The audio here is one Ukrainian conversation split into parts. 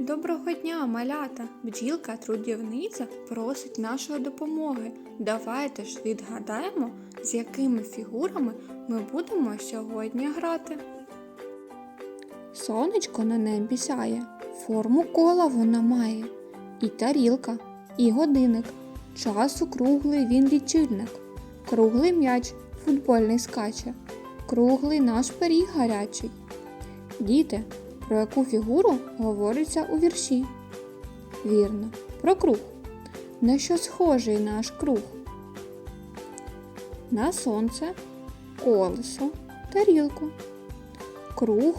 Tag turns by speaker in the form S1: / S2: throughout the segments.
S1: Доброго дня, малята! Бджілка трудівниця просить нашої допомоги. Давайте ж відгадаємо, з якими фігурами ми будемо сьогодні грати. Сонечко на небі сяє, форму кола вона має, і тарілка, і годинник. Часу круглий він лічильник. Круглий м'яч футбольний скаче, круглий наш пиріг гарячий. Діти, про яку фігуру говориться у вірші? Вірно, про круг. На що схожий наш круг? На сонце, колесо, тарілку. Круг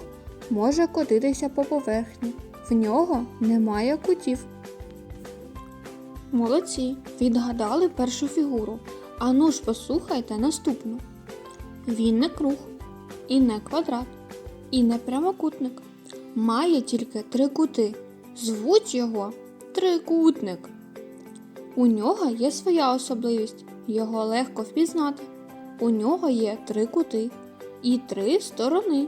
S1: може котитися по поверхні. В нього немає кутів. Молодці, відгадали першу фігуру. Ану ж послухайте наступну. Він не круг, і не квадрат, і не прямокутник. Має тільки три кути. Звуть його трикутник. У нього є своя особливість. Його легко впізнати. У нього є три кути і три сторони.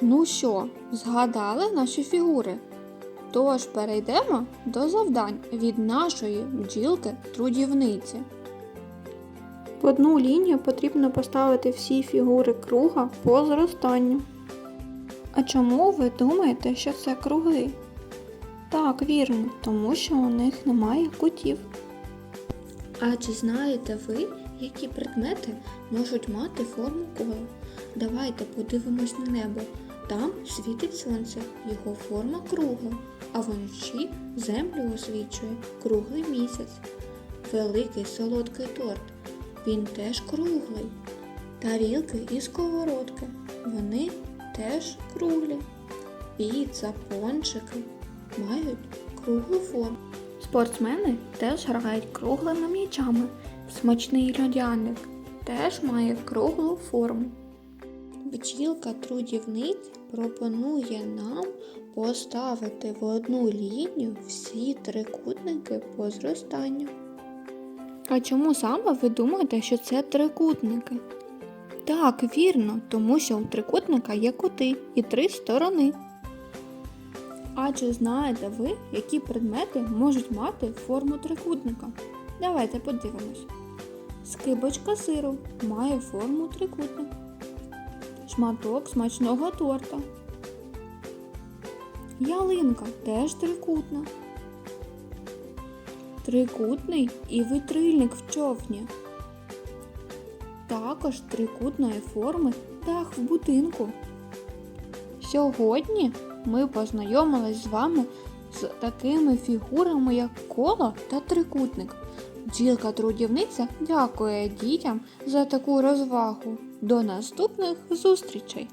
S1: Ну що, згадали наші фігури? Тож перейдемо до завдань від нашої бджілки трудівниці. В одну лінію потрібно поставити всі фігури круга по зростанню. А чому ви думаєте, що це круги? Так, вірно, тому що у них немає кутів. А чи знаєте ви, які предмети можуть мати форму кола? Давайте подивимось на небо. Там світить сонце, його форма кругла, а вночі землю освічує круглий місяць. Великий солодкий торт. Він теж круглий. Тарілки і сковородки. Вони теж круглі. Піца, пончики мають круглу форму. Спортсмени теж грають круглими м'ячами. Смачний льодяник теж має круглу форму. Бджілка трудівниць пропонує нам поставити в одну лінію всі трикутники по зростанню. А чому саме ви думаєте, що це трикутники? Так, вірно, тому що у трикутника є кути і три сторони. А чи знаєте ви, які предмети можуть мати форму трикутника? Давайте подивимось. Скибочка сиру має форму трикутника. Шматок смачного торта. Ялинка теж трикутна. Трикутний і витрильник в човні. Також трикутної форми дах в будинку. Сьогодні ми познайомились з вами з такими фігурами, як коло та трикутник. Бджілка трудівниця дякує дітям за таку розвагу. До наступних зустрічей!